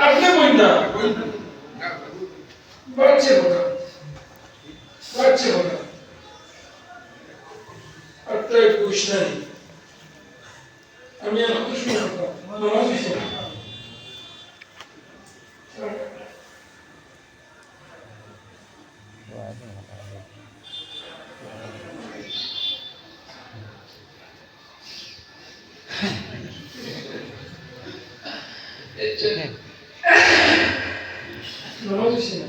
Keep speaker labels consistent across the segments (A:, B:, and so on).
A: আপনি বই না বাড়ছে বোকা বাড়ছে বোকা আপনার কুশ নাই আমি আর খুশি না Thank. 됐죠? 네. 열어주시면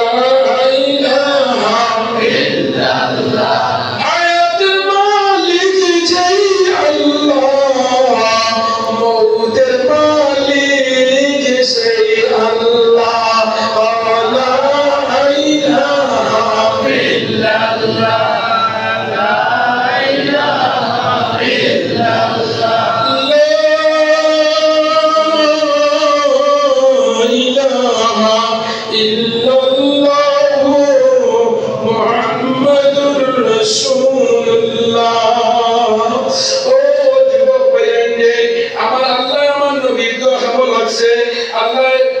A: I'm like.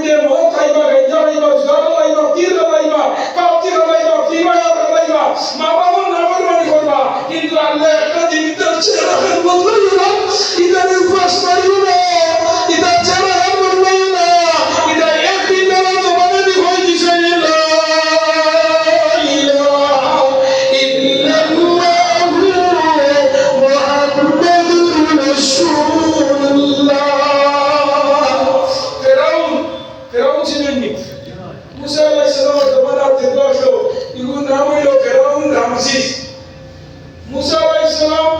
A: 6 মুসা আলাইহিস সালাম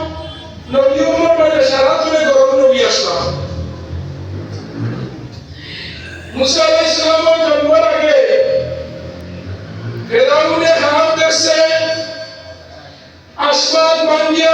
A: নবী উম্মর মানে সারা তুলে গরম নবী আসলাম। মুসা আলাইহিস জন্মের আগে ফেরাউনে হারাম দেখছে আসমান বান্দিয়া